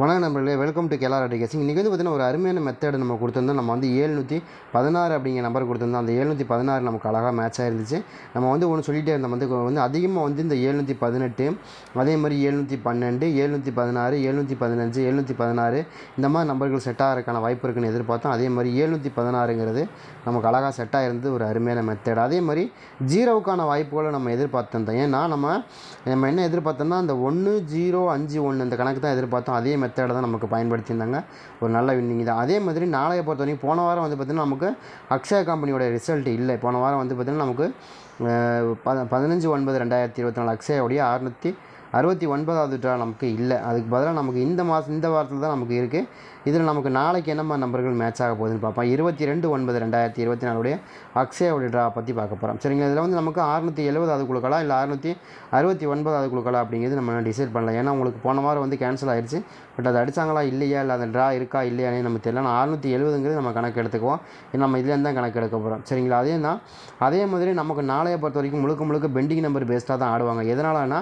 வணக்கம் நம்பர்களே welcome to கேலார் அடிகேசிங் இன்றைக்கி வந்து பார்த்திங்கன்னா ஒரு அருமையான மெத்தட் நம்ம கொடுத்துருந்தோம். நம்ம வந்து ஏழ்நூற்றி பதினாறு அப்படிங்கிற நம்பர் கொடுத்துருந்தோம். அந்த ஏழ்நூற்றி பதினாறு நமக்கு அழகாக மேட்ச் ஆயிருந்துச்சு. நம்ம வந்து ஒன்று சொல்லிகிட்டே இருந்தோம். வந்து வந்து அதிகமாக வந்து இந்த ஏழ்நூற்றி பதினெட்டு அதே மாதிரி ஏழ்நூற்றி பன்னெண்டு ஏழ்நூற்றி பதினாறு ஏழ்நூற்றி பதினஞ்சு ஏழ்நூற்றி பதினாறு இந்த மாதிரி நம்பர்கள் செட் ஆகிறதுக்கான வாய்ப்பு இருக்குன்னு எதிர்பார்த்தோம். அதே மாதிரி ஏழ்நூற்றி பதினாறுங்கிறது நமக்கு அழகாக செட் ஆகிருந்து ஒரு அருமையான மெத்தட் அதே மாதிரி ஜீரோவுக்கான வாய்ப்புகளை நம்ம எதிர்பார்த்திருந்தோம். ஏன்னா நம்ம நம்ம என்ன எதிர்பார்த்தோம்னா அந்த ஒன்று ஜீரோ அஞ்சு ஒன்று இந்த கணக்கு தான் எதிர்பார்த்தோம். அதே மாதிரி தான் நமக்கு பயன்படுத்தியிருந்தாங்க. ஒரு நல்ல வின்னிங் தான். அதே மாதிரி நாளைய பொறுத்த வரைக்கும் போன வாரம் வந்து பார்த்திங்கன்னா நமக்கு அக்ஷயா கம்பெனியோட ரிசல்ட் இல்லை. போன வாரம் வந்து பார்த்திங்கன்னா நமக்கு ப பதினஞ்சு ஒன்பது ரெண்டாயிரத்தி இருபத்தி நாலு அக்ஷயாவுடைய அறுநூற்றி அறுபத்தி ஒன்பதாவது ட்ரா நமக்கு இல்லை. அதுக்கு பதிலாக நமக்கு இந்த மாதம் இந்த வாரத்தில் தான் நமக்கு இருக்குது இதில் நமக்கு நாளைக்கு என்னம்மா நம்பர்கள் மேட்ச் ஆக போகுதுன்னு பார்ப்போம். இருபத்தி ரெண்டு ஒன்பது ரெண்டாயிரத்தி இருபத்தி நாலுடைய அக்ஷயாவுடைய ட்ரா பற்றி பார்க்க போகிறோம் சரிங்களா இதில் வந்து நமக்கு அறுநூற்றி அது குழுக்களா இல்லை அறுநூற்றி அறுபத்தி ஒன்பது அது குழுக்களா அப்படிங்கிறது நம்ம டிசைட் பண்ணலாம். ஏன்னா உங்களுக்கு போன வாரம் வந்து கேன்சல் ஆயிடுச்சு பட் அது அடிச்சாங்களா இல்லையா? இல்லை அந்த ட்ரா இருக்கா இல்லையானே நமக்கு தெரியல. ஆனால் அறுநூற்றி எழுபதுங்கிறது நம்ம கணக்கு எடுத்துக்குவோம். நம்ம இதுலேருந்து தான் கணக்கு எடுக்க போகிறோம் சரிங்களா? அதே தான் அதே மாதிரி நமக்கு நாளைய பொறுத்த வரைக்கும் முழுக்க முழுக்க பெண்டிங் நம்பர் பேஸ்டாக தான் ஆடுவாங்க. எதனாலனா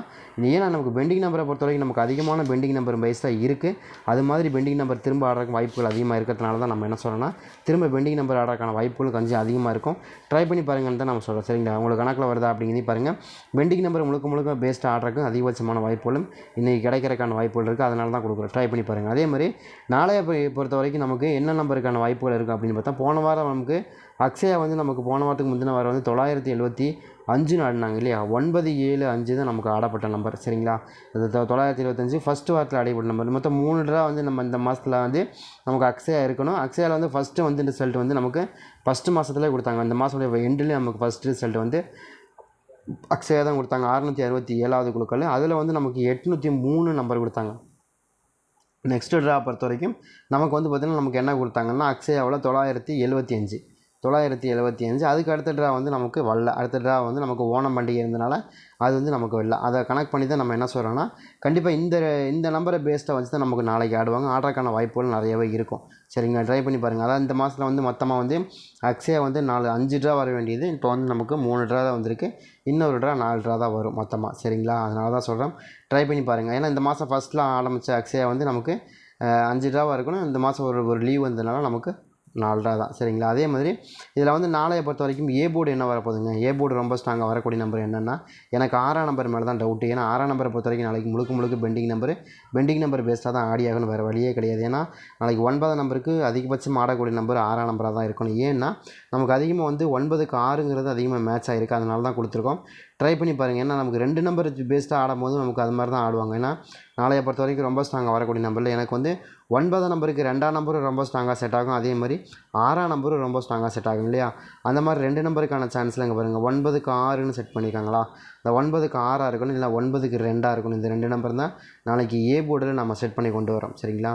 ஏன்னா நமக்கு பெண்டிங் நம்பரை பொறுத்த வரைக்கும் நமக்கு அதிகமான பெண்டிங் நம்பர் பேஸ்டாக இருக்குது அது மாதிரி பெண்டிங் நம்பர் திரும்ப ஆடுறதுக்கு வாய்ப்புகள் அதிகமாக இருக்கிறதுனால தான் நம்ம என்ன சொல்கிறோம்னா திரும்ப பெண்டிங் நம்பர் ஆடுறதுக்கான வாய்ப்புகள் கொஞ்சம் அதிகமாக இருக்கும். ட்ரை பண்ணி பாருங்கன்னு தான் நம்ம சொல்கிறோம் சரிங்களா? உங்களுக்கு கணக்கில் வருதா அப்படிங்கிறதையும் பாருங்கள் பெண்டிங் நம்பர் முழுக்க முழுக்க பேஸ்ட் ஆடுறதுக்கும் அதிகபட்சமான வாய்ப்புகளும் இன்றைக்கி கிடைக்கிறதுக்கான வாய்ப்புகள் இருக்குது அதனால தான் கொடுக்குறோம். ட்ரை பண்ணி பாருங்கள் அதே மாதிரி நாளைய பொறுத்த வரைக்கும் நமக்கு என்ன நம்பருக்கான வாய்ப்புகள் இருக்குது அப்படின்னு பார்த்தா போன வாரம் நமக்கு அக்ஷயா வந்து நமக்கு போன வாரத்துக்கு முந்தின வாரம் வந்து தொள்ளாயிரத்தி எழுபத்தி அஞ்சுன்னு ஆடினாங்க இல்லையா? ஒன்பது ஏழு அஞ்சு தான் நமக்கு ஆடப்பட்ட நம்பர் சரிங்களா? அது தொள்ளாயிரத்தி எழுபத்தஞ்சு ஃபஸ்ட்டு வாரத்தில் ஆடப்பட்ட நம்பர் மொத்தம் மூணு ட்ரா வந்து நம்ம இந்த மாதத்தில் வந்து நமக்கு அக்ஷயா இருக்கணும். அக்ஷயாவில் வந்து ஃபஸ்ட்டு வந்து ரிசல்ட் வந்து நமக்கு ஃபஸ்ட்டு மாதத்துலேயே கொடுத்தாங்க. இந்த மாதத்துடைய எண்டுலேயே நமக்கு ஃபஸ்ட் ரிசல்ட் வந்து அக்ஷயா தான் கொடுத்தாங்க. அறுநூற்றி அறுபத்தி ஏழாவது குழுக்கள். அதில் வந்து நமக்கு எட்நூற்றி மூணு நம்பர் கொடுத்தாங்க. நெக்ஸ்ட்டு ட்ரா பொறுத்த வரைக்கும் நமக்கு வந்து பார்த்திங்கன்னா நமக்கு என்ன கொடுத்தாங்கன்னா அக்ஷயாவில் தொள்ளாயிரத்தி எழுபத்தி அஞ்சு. தொள்ளாயிரத்தி எழுபத்தி அஞ்சு. அதுக்கு அடுத்த ட்ரா வந்து நமக்கு வரல அடுத்த ட்ரா வந்து நமக்கு ஓணம் பண்டிகை இருந்தனால அது வந்து நமக்கு வரல அதை கனெக்ட் பண்ணி தான் நம்ம என்ன சொல்கிறோன்னா கண்டிப்பாக இந்த இந்த நம்பரை பேஸ்டாக வச்சு தான் நமக்கு நாளைக்கு ஆடுவாங்க ஆடுறதுக்கான வாய்ப்புகள் நிறையவே இருக்கும். சரிங்களா? ட்ரை பண்ணி பாருங்கள் அதான் இந்த மாதத்தில் வந்து மொத்தமாக வந்து அக்ஷயா வந்து நாலு அஞ்சு ட்ரா வர வேண்டியது. இப்போ வந்து நமக்கு மூணு ட்ரா தான் வந்திருக்கு. இன்னொரு ட்ரா நாலு ட்ரா தான் வரும் மொத்தமாக சரிங்களா? அதனால தான் சொல்கிறேன் ட்ரை பண்ணி பாருங்கள் ஏன்னா இந்த மாதம் ஃபஸ்ட்டில் ஆரம்பித்த அக்ஸே வந்து நமக்கு அஞ்சு ட்ராவாக இருக்கணும். இந்த மாதம் ஒரு ஒரு லீவ் வந்ததுனால நமக்கு நாலு தான். சரிங்களா? அதே மாதிரி இதில் வந்து நாளைய பொறுத்த வரைக்கும் ஏ போர்டு என்ன வரப்போகுதுங்க ஏ போர்டு ரொம்ப ஸ்ட்ராங்காக வரக்கூடிய நம்பர் என்னென்னா எனக்கு ஆறாம் நம்பர் மேலே தான் டவுட்டு ஏன்னா ஆறாம் நம்பரை பொறுத்த வரைக்கும் நாளைக்கு முழுக்க முழுக்க பெண்டிங் நம்பர் பெண்டிங் நம்பர் பேஸ்டாக தான் ஆடி ஆகணும். வேறு வழியே கிடையாது. ஏன்னா நாளைக்கு ஒன்பதாம் நம்பருக்கு அதிகபட்சம் ஆடக்கூடிய நம்பர் ஆறாம் நம்பராக தான் இருக்கணும். ஏன்னா நமக்கு அதிகமாக வந்து ஒன்பதுக்கு ஆறுங்கிறது அதிகமாக மேட்ச் ஆகிருக்கு அதனால தான் கொடுத்துருக்கோம். ட்ரை பண்ணி பாருங்கள் ஏன்னா நமக்கு ரெண்டு நம்பர் பேஸ்டாக ஆடும்போது நமக்கு அது மாதிரி தான் ஆடுவாங்க. ஏன்னா நாளைய பொறுத்த வரைக்கும் ரொம்ப ஸ்ட்ராங்காக வரக்கூடிய நம்பரில் எனக்கு வந்து ஒன்பதாம் நம்பருக்கு ரெண்டாம் நம்பரும் ரொம்ப ஸ்ட்ராங்காக செட் ஆகும். அதே மாதிரி ஆறாம் நம்பரும் ரொம்ப ஸ்ட்ராங்காக செட் ஆகும் இல்லையா? அந்த மாதிரி ரெண்டு நம்பருக்கான சான்ஸில் இங்கே பாருங்கள் ஒன்பதுக்கு ஆறுன்னு செட் பண்ணியிருக்காங்களா இந்த ஒன்பதுக்கு ஆறாக இருக்கணும் இல்லை ஒன்பதுக்கு ரெண்டாக இருக்கணும். இந்த ரெண்டு நம்பர் தான் நாளைக்கு ஏ போர்டில் நம்ம செட் பண்ணி கொண்டு வரோம். சரிங்களா?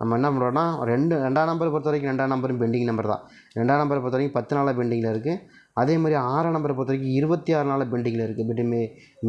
நம்ம என்ன பண்ணுறோம்னா ரெண்டு ரெண்டாம் நம்பரை பொறுத்த வரைக்கும் ரெண்டாம் நம்பரும் பெண்டிங் நம்பர் தான். ரெண்டாம் நம்பரை பொறுத்த வரைக்கும் பத்து நாளாக பெண்டிங்கில் இருக்குது அதே மாதிரி ஆறாம் நம்பரை பொறுத்த வரைக்கும் இருபத்தி ஆறு நாளாக பெண்டிங்கில் இருக்குது. பட் மெ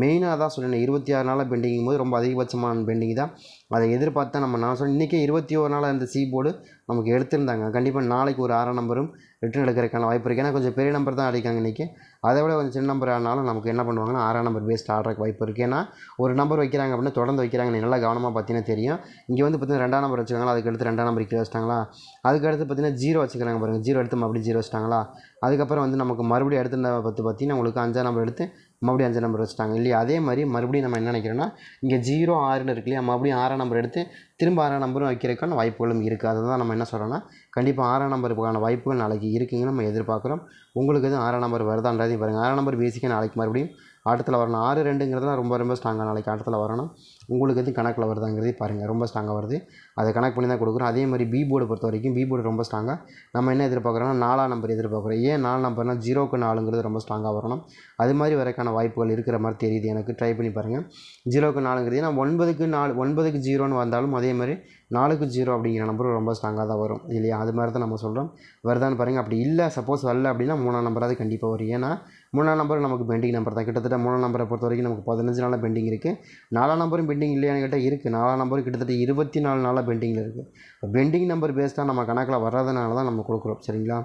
மெயினாக தான் சொல்லினேன் இருபத்தி ஆறு நாளாக பெண்டிங்கும் போது ரொம்ப அதிகபட்சமான பெண்டிங் தான். அதை எதிர்பார்த்து தான் நம்ம நான் சொன்னேன் இன்றைக்கே இருபத்தி ஒரு நாளாக இருந்த சி போர்டு நமக்கு எடுத்திருந்தாங்க. கண்டிப்பாக நாளைக்கு ஒரு ஆறாம் நம்பரும் ரிட்டர்ன் எடுக்கிறதுக்கான வாய்ப்பு இருக்குது ஏன்னா கொஞ்சம் பெரிய நம்பர் தான் அடிக்காங்க இன்றைக்கி அதை விட கொஞ்சம் சின்ன நம்பர் ஆனாலும் நமக்கு என்ன பண்ணுவாங்கன்னா ஆறாம் நம்பர் பேஸ்ட் ஆடுறதுக்கு வாய்ப்பு இருக்குது ஏன்னா ஒரு நம்பர் வைக்கிறாங்க அப்படின்னா தொடர்ந்து வைக்கிறாங்க. நீ நல்லா கவனமாக பார்த்தீங்கன்னா தெரியும். இங்கே வந்து பார்த்தீங்கன்னா ரெண்டாம் நம்பர் வச்சுக்காங்களா அதுக்கு அடுத்து ரெண்டாம் நம்பர் கீழே வச்சிட்டாங்களா? அதுக்கு அடுத்து பார்த்தீங்கன்னா ஜீரோ வச்சுக்கிறாங்க பாருங்கள் ஜீரோ எடுத்து மறுபடியும் ஜீரோ வச்சிட்டாங்களா? அதுக்கப்புறம் வந்து நமக்கு மறுபடியும் அடுத்த பத்து பார்த்து பார்த்தீங்கன்னா உங்களுக்கு அஞ்சாம் நம்பர் எடுத்து மறுபடியும் அஞ்சு நம்பர் வச்சுட்டாங்க. இல்லையா? அதே மாதிரி மறுபடியும் நம்ம என்ன நினைக்கிறோன்னா இங்கே ஜீரோ ஆறுன்னு இருக்கு இல்லையா? மறுபடியும் ஆறாம் நம்பர் எடுத்து திரும்ப ஆறாம் நம்பரும் வைக்கிறதுக்கான வாய்ப்புகளும் இருக்குது அதை தான் நம்ம என்ன சொல்கிறோன்னா கண்டிப்பாக ஆறாம் நம்பருக்கான வாய்ப்புகள் நாளைக்கு இருக்குங்கன்னு நம்ம எதிர்பார்க்குறோம். உங்களுக்கு எதுவும் ஆறாம் நம்பர் வருதான்றதையும் பாருங்கள் ஆறாம் நம்பர் பேசிக்காக நாளைக்கு மறுபடியும் ஆட்டத்தில் வரணும். ஆறு ரெண்டுங்கிறதுலாம் ரொம்ப ரொம்ப ஸ்ட்ராங்காக நாளைக்கு ஆட்டத்தில் வரணும். உங்களுக்கு எதுவும் கணக்கில் வருதாங்கிறதையும் பாருங்கள் ரொம்ப ஸ்ட்ராங்காக வருது. அதை கணக்கு பண்ணி தான் கொடுக்குறோம். அதே மாதிரி பி போர்டு பொறுத்த வரைக்கும் பி போர்டு ரொம்ப ஸ்ட்ராங்காக நம்ம என்ன எதிர்பார்க்குறோம்னா நாலாம் நம்பர் எதிர்பார்க்குறோம். ஏன் நாலு நம்பர்னால் ஜீரோக்கு நாலுங்கிறது ரொம்ப ஸ்ட்ராங்காக வரணும்? அது மாதிரி வரக்கான வாய்ப்புகள் இருக்கிற மாதிரி தெரியுது. எனக்கு ட்ரை பண்ணி பாருங்கள் ஜீரோக்கு நாலுங்கிறது ஏன்னா ஒன்பதுக்கு நாலு ஒன்பதுக்கு ஜீரோன்னு வந்தாலும் அதே மாதிரி நாலுக்கு ஜீரோ அப்படிங்கிற நம்பரும் ரொம்ப ஸ்ட்ராங்காக தான் வரும். இல்லையா? அது மாதிரி தான் நம்ம சொல்கிறோம் வருதான்னு பாருங்கள் அப்படி இல்லை சப்போஸ் வரல அப்படின்னா மூணாம் நம்பராவது கண்டிப்பாக வரும். ஏன்னா மூணாம் நம்பர் நமக்கு பெண்டிங் நம்பர் தான். கிட்டத்தட்ட மூணாம் நம்பரை பொறுத்த வரைக்கும் நமக்கு பதினஞ்சு நாளாக பெண்டிங் இருக்குது நாலாம் நம்பரும் பெண்டிங் இல்லையான்னு கேட்டால் இருக்குது நாலாம் நம்பரும் கிட்டத்தட்ட இருபத்தி நாலு நாளாக பெண்டிங்கில் இருக்குது பெண்டிங் நம்பர் பேஸ்டாக நம்ம கணக்கில் வர்றதுனால தான் நம்ம கொடுக்குறோம். சரிங்களா?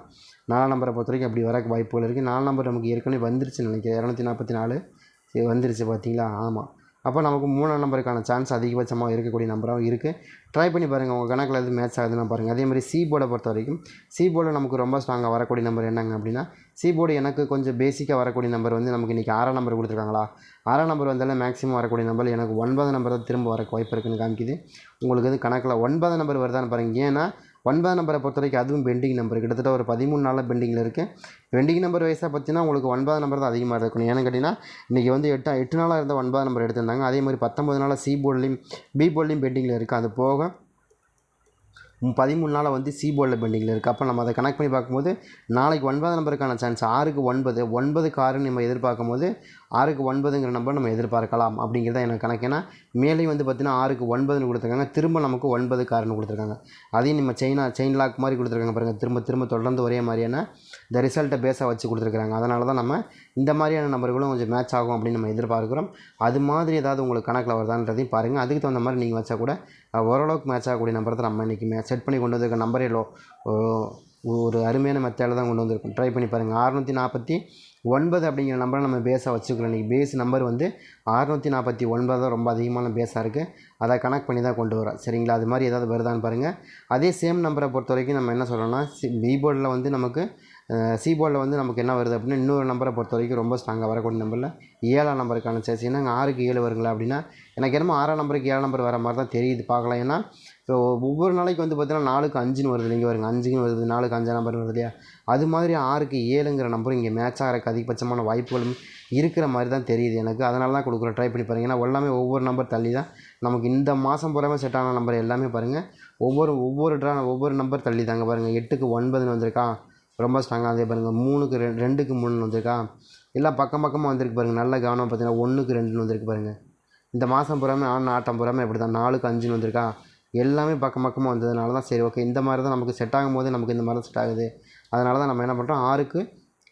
நாலாம் நம்பரை பொறுத்த வரைக்கும் அப்படி வரக்கு வாய்ப்புகள் இருக்குது நாலு நம்பர் நமக்கு ஏற்கனவே வந்துருச்சு நினைக்கிறேன். இரநூத்தி நாற்பத்தி நாலு. சரி வந்துருச்சு பார்த்தீங்களா ஆமாம் அப்போ நமக்கு மூணாம் நம்பருக்கான சான்ஸ் அதிகபட்சமாக இருக்கக்கூடிய நம்பராகவும் இருக்குது ட்ரை பண்ணி பாருங்கள் உங்கள் கணக்கில் எது மேட்ச் ஆகுதுன்னு பாருங்கள் அதே மாதிரி சி போர்டை பொறுத்த வரைக்கும் சி போர்டில் நமக்கு ரொம்ப ஸ்ட்ராங்காக வரக்கூடிய நம்பர் என்னங்க அப்படின்னா சி போர்டு எனக்கு கொஞ்சம் பேசிக்காக வரக்கூடிய நம்பர் வந்து நமக்கு இன்றைக்கி ஆறாம் நம்பர் கொடுத்துருக்காங்களா? ஆறாம் நம்பர் வந்தாலும் மேக்ஸிமம் வரக்கூடிய நம்பர் எனக்கு ஒன்பது நம்பர் தான் திரும்ப வரக்கு வாய்ப்பு இருக்குன்னு காமிக்குது. உங்களுக்கு வந்து கணக்கில் ஒன்பது நம்பர் வருதான்னு பாருங்கள் ஏன்னா ஒன்பதாம் நம்பரை பொறுத்த வரைக்கும் அதுவும் பெண்டிங் நம்பர். கிட்டத்தட்ட ஒரு பதிமூணு நாளில் பெண்டிங்கில் இருக்குது பெண்டிங் நம்பர் வயசாக பார்த்தீங்கன்னா உங்களுக்கு ஒன்பதாம் நம்பர் தான் அதிகமாக இருக்கணும். ஏன்னு கேட்டிங்கன்னா இன்றைக்கி வந்து எட்டு எட்டு நாளாக இருந்த ஒன்பதாம் நம்பர் எடுத்திருந்தாங்க. அதே மாதிரி பத்தொம்பது நாளாக சி போர்ட்லேயும் பி போர்ட்லேயும் பெண்டிங்கில் இருக்குது அது போக பதிமூணு நாளாக வந்து சி போர்டில் பெண்டிங்கில் இருக்குது அப்போ நம்ம அதை கனெக்ட் பண்ணி பார்க்கும்போது நாளைக்கு ஒன்பதாம் நம்பருக்கான சான்ஸ் ஆறுக்கு ஒன்பது ஒன்பதுக்கு ஆறுன்னு நம்ம எதிர்பார்க்கும் போது ஆறுக்கு ஒன்பதுங்கிற நம்பர் நம்ம எதிர்பார்க்கலாம் அப்படிங்கிறத எனக்கு கணக்கு. ஏன்னா மேலேயும் வந்து பார்த்தீங்கன்னா ஆறுக்கு ஒன்பதுன்னு கொடுத்துருக்காங்க. திரும்ப நமக்கு ஒன்பது காரணம் கொடுத்துருக்காங்க. அதையும் நம்ம செயினா செயின் லாக் மாதிரி கொடுத்துருக்காங்க பாருங்கள் திரும்ப திரும்ப தொடர்ந்து ஒரே மாதிரியான இந்த ரிசல்ட்டை பேஸாக வச்சு கொடுத்துருக்காங்க அதனால தான் நம்ம இந்த மாதிரியான நம்பர்களும் கொஞ்சம் மேட்ச் ஆகும் அப்படின்னு நம்ம எதிர்பார்க்குறோம். அது மாதிரி ஏதாவது உங்களுக்கு கணக்கில் வருதான்றதையும் பாருங்கள் அதுக்கு தகுந்த மாதிரி நீங்கள் வச்சா கூட ஓரளவுக்கு மேட்ச் ஆகக்கூடிய நம்பர் தான் நம்ம இன்றைக்கி மே செட் பண்ணி கொண்டு வந்திருக்க நம்பரே லோ ஒரு அருமையான மெத்தடில் தான் கொண்டு வந்திருக்கோம். ட்ரை பண்ணி பாருங்கள் அறுநூற்றி நாற்பத்தி ஒன்பது அப்படிங்கிற நம்பரை நம்ம பேஸாக வச்சுக்கிறோம் இன்றைக்கி பேஸ் நம்பர் வந்து அறுநூற்றி நாற்பத்தி ஒன்பது தான் ரொம்ப அதிகமான பேஸாக இருக்குது அதை கனெக்ட் பண்ணி தான் கொண்டு வரோம் சரிங்களா? அது மாதிரி ஏதாவது வருதான்னு பாருங்கள் அதே சேம் நம்பரை பொறுத்த வரைக்கும் நம்ம என்ன சொல்கிறோம்னா சி பீபோர்டில் வந்து நமக்கு சீபோர்டில் வந்து நமக்கு என்ன வருது அப்படின்னா இன்னொரு நம்பரை பொறுத்த வரைக்கும் ரொம்ப ஸ்ட்ராங்காக வரக்கூடிய நம்பரில் ஏழாம் நம்பருக்கான சேர்ச்சி என்னங்க ஆறுக்கு ஏழு வருங்களா அப்படின்னா எனக்கு என்னமோ ஆறாம் நம்பருக்கு ஏழாம் நம்பர் வர மாதிரி தான் தெரியுது. பார்க்கலாம். ஏன்னா இப்போ ஒவ்வொரு நாளைக்கு வந்து பார்த்தீங்கன்னா நாலுக்கு அஞ்சுன்னு வருது. இங்கே வருங்க அஞ்சுன்னு வருது நாலுக்கு அஞ்சு நம்பர் வருது இல்லையா? அது மாதிரி ஆறுக்கு ஏழுங்கிற நம்பரும் இங்கே மேட்ச் ஆகிறக்கு அதிகபட்சமான வாய்ப்புகளும் இருக்கிற மாதிரி தான் தெரியுது எனக்கு. அதனால தான் கொடுக்குறோம் ட்ரை பண்ணி பாருங்கள் ஏன்னா எல்லாமே ஒவ்வொரு நம்பர் தள்ளி தான் நமக்கு இந்த மாதம் பூராமே செட் ஆன நம்பர் எல்லாமே பாருங்கள் ஒவ்வொரு ஒவ்வொரு ட்ரா ஒவ்வொரு நம்பர் தள்ளி தாங்க பாருங்கள் எட்டுக்கு ஒன்பதுன்னு வந்திருக்கா? ரொம்ப ஸ்ட்ராங்காக அதே பாருங்கள் மூணுக்கு ரெண்டு ரெண்டுக்கு மூணுன்னு வந்திருக்கா? எல்லாம் பக்கம் பக்கமாக வந்திருக்கு பாருங்கள் நல்ல கவனம் பார்த்தீங்கன்னா ஒன்றுக்கு ரெண்டுன்னு வந்திருக்கு பாருங்கள் இந்த மாதம் பூராமே ஆன ஆட்டம் பூராமே இப்படி தான் நாலுக்கு அஞ்சுன்னு வந்திருக்கா? எல்லாமே பக்கம் பக்கமாக வந்ததுனால தான் சரி ஓகே இந்த மாதிரி தான் நமக்கு செட் ஆகும் போது நமக்கு இந்த மாதிரி தான் செட் ஆகுது. அதனால தான் நம்ம என்ன பண்ணுறோம் ஆறுக்கு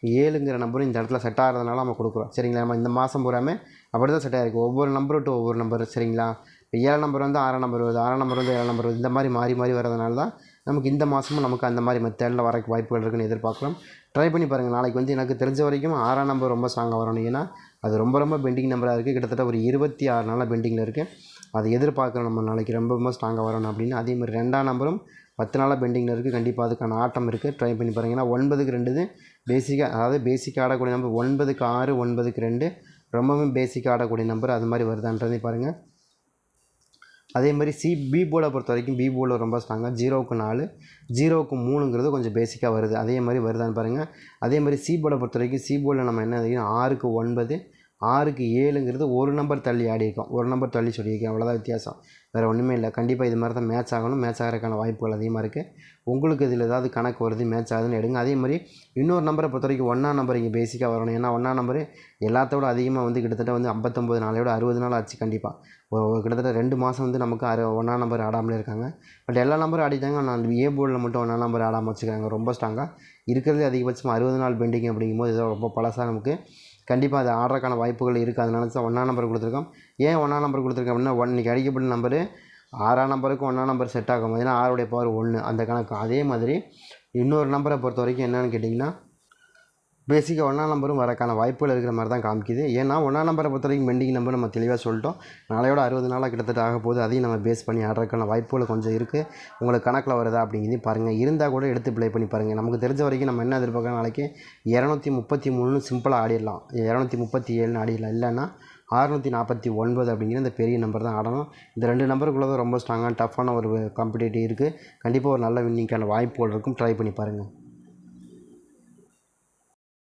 ஏழுங்கிற நம்பரும் இந்த இடத்துல செட் ஆகிறதுனால நம்ம கொடுக்குறோம். சரிங்களா? நம்ம இந்த மாதம் பூராமே அப்படி தான் செட் ஆகிருக்கு ஒவ்வொரு நம்பரும் டு ஒவ்வொரு நம்பர் சரிங்களா? இப்போ ஏழு நம்பர் வந்து ஆறாம் நம்பர் வருது ஆறாம் நம்பர் வந்து ஏழாம் நம்பர் வருது. இந்த மாதிரி மாறி மாறி வரதுனால தான் நமக்கு இந்த மாதமும் நமக்கு அந்த மாதிரி மெத்தடில் வரக்கு வாய்ப்புகள் இருக்குன்னு எதிர்பார்க்குறோம். ட்ரை பண்ணி பாருங்கள் நாளைக்கு வந்து எனக்கு தெரிஞ்ச வரைக்கும் ஆறாம் நம்பர் ரொம்ப ஸ்ட்ராங்காக வரணும். ஏன்னா அது ரொம்ப ரொம்ப பெண்டிங் நம்பராக இருக்குது கிட்டத்தட்ட ஒரு இருபத்தி ஆறு நாளாக பெண்டிங்கில் இருக்குது அதை எதிர்பார்க்குறோம் நம்ம நாளைக்கு ரொம்ப ரொம்ப ஸ்ட்ராங்காக வரணும் அப்படின்னு. அதே மாதிரி ரெண்டாம் நம்பரும் பத்து நாளாக பெண்டிங்கில் இருக்குது கண்டிப்பாக அதுக்கான ஆட்டம் இருக்குது ட்ரை பண்ணி பாருங்க. ஏன்னா ஒன்பதுக்கு ரெண்டு பேசிக்காக அதாவது பேசிக்காக ஆடக்கூடிய நம்பர் ஒன்பதுக்கு ஆறு ஒன்பதுக்கு ரெண்டு. ரொம்பவும் பேசிக்காக ஆடக்கூடிய நம்பர் அது மாதிரி வருதான்றதே பாருங்கள் அதே மாதிரி சி பி போர்டை பொறுத்த வரைக்கும் பி போர்டில் ரொம்ப ஸ்ட்ராங்காக ஜீரோவுக்கு நாலு ஜீரோவுக்கு மூணுங்கிறது கொஞ்சம் பேசிக்காக வருது. அதே மாதிரி வருதான்னு பாருங்கள் அதே மாதிரி சி போர்டை பொறுத்த வரைக்கும் சி போர்டில் நம்ம என்ன ஆறுக்கு ஒன்பது ஆறுக்கு ஏழுங்கிறது ஒரு நம்பர் தள்ளி ஆடியிருக்கோம் ஒரு நம்பர் தள்ளி சொல்லியிருக்கேன் அவ்வளோதான் வித்தியாசம். வேறு ஒன்றுமே இல்லை. கண்டிப்பாக இது மாதிரி தான் மேட்ச் ஆகணும். மேட்ச் ஆகிறதுக்கான வாய்ப்புகள் அதிகமாக இருக்குது உங்களுக்கு இதில் ஏதாவது கணக்கு வருது மேட்ச் ஆகுதுன்னு எடுங்க. அதே மாதிரி இன்னொரு நம்பரை பொறுத்த வரைக்கும் ஒன்றா நம்பர் இங்கே பேசிக்காக வரணும். ஏன்னா ஒன்றா நம்பர் எல்லாத்தோட அதிகமாக வந்து கிட்டத்தட்ட வந்து ஐம்பத்தொம்போது நாளையோட அறுபது நாள் ஆச்சு கண்டிப்பாக ஒரு கிட்டத்தட்ட ரெண்டு மாதம் வந்து நமக்கு அறு ஒன்றா நம்பர் ஆடாமலே இருக்காங்க. பட் எல்லா நம்பரும் ஆடிட்டாங்க. நான் ஏ போர்டில் மட்டும் ஒன்றா நம்பர் ஆடாமல் வச்சுக்கிறாங்க. ரொம்ப ஸ்ட்ராங்காக இருக்கிறதே அதிகபட்சமாக அறுபது நாள் பெண்டிங் அப்படிங்கும்போது இதோ ரொம்ப பழசாக நமக்கு கண்டிப்பாக அது ஆடுறதுக்கான வாய்ப்புகள் இருக்குது அதனால தான் ஒன்றா நம்பர் கொடுத்துருக்கோம். ஏன் ஒன்றா நம்பர் கொடுத்துருக்கோம் அப்படின்னா ஒன் இன்றைக்கி அடிக்கப்பட்ட நம்பரு ஆறாம் நம்பருக்கு ஒன்றா நம்பர் செட் ஆகும். ஏன்னா ஆறுடைய பவர் ஒன்று அந்த கணக்கு. அதே மாதிரி இன்னொரு நம்பரை பொறுத்த வரைக்கும் என்னென்னு கேட்டிங்கன்னா பேசிக்காக ஒன்றாம் நம்பரும் வரக்கான வாய்ப்புகள் இருக்கிற மாதிரி தான் காமிக்குது. ஏன்னா ஒன்றாம் நம்பரை பொறுத்த வரைக்கும் பெண்டிங் நம்பர் நம்ம தெளிவாக சொல்லிட்டோம். நாளையோட அறுபது நாளாக கிட்டத்தட்ட ஆக போது அதையும் நம்ம பேஸ் பண்ணி ஆடுறதுக்கான வாய்ப்புகள் கொஞ்சம் இருக்குது உங்களுக்கு கணக்கில் வருதா அப்படிங்கிறது பாருங்கள் இருந்தால் கூட எடுத்து ப்ளே பண்ணி பாருங்கள் நமக்கு தெரிஞ்ச வரைக்கும் நம்ம என்ன எதிர்பார்க்கலாம் நாளைக்கு இரநூத்தி முப்பத்தி மூணுன்னு சிம்பிளாக ஆடிடலாம். இரநூத்தி முப்பத்தி ஏழுன்னு ஆடிடலாம். இல்லைன்னா அறுநூற்றி நாற்பத்தி ஒன்பது அப்படிங்கிற இந்த பெரிய நம்பர் தான் ஆடணும். இந்த ரெண்டு நம்பருக்குள்ளே தான் ரொம்ப ஸ்ட்ராங்காக டஃப்பான ஒரு காம்படிட்டிவ் இருக்குது கண்டிப்பாக ஒரு நல்ல வின்னிங்கான வாய்ப்புகள் இருக்கும். ட்ரை பண்ணி பாருங்கள்